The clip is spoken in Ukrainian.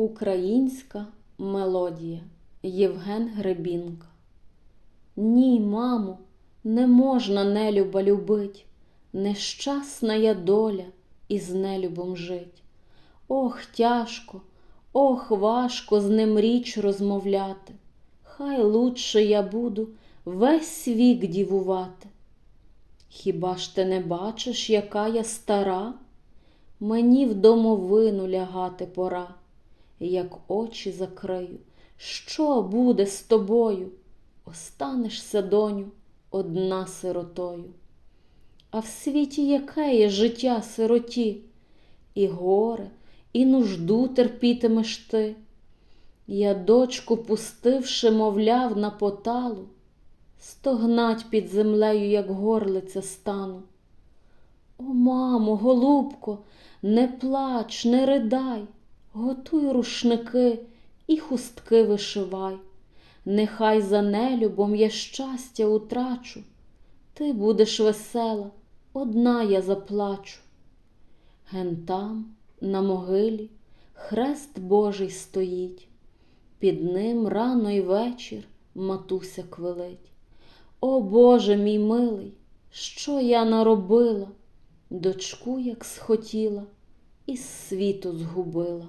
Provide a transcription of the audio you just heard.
Українська мелодія Євген Гребінка. Ні, мамо, не можна нелюба любить, нещасна я доля із нелюбом жить. Ох, тяжко, ох, важко з ним річ розмовляти. Хай лучше я буду весь вік дівувати. Хіба ж ти не бачиш, яка я стара? Мені в домовину лягати пора, як очі закрию, що буде з тобою? Останешся, доню, одна сиротою. А в світі яке є життя сироті? І горе, і нужду терпітимеш ти. Я, дочку, пустивши, мовляв, на поталу, стогнать під землею, як горлиця стану. О, мамо, голубко, не плач, не ридай, готуй рушники і хустки вишивай. Нехай за нелюбом я щастя утрачу, ти будеш весела, одна я заплачу. Ген там, на могилі, хрест Божий стоїть, під ним рано й вечір матуся квилить. О Боже мій милий, що я наробила? Дочку, як схотіла, із світу згубила.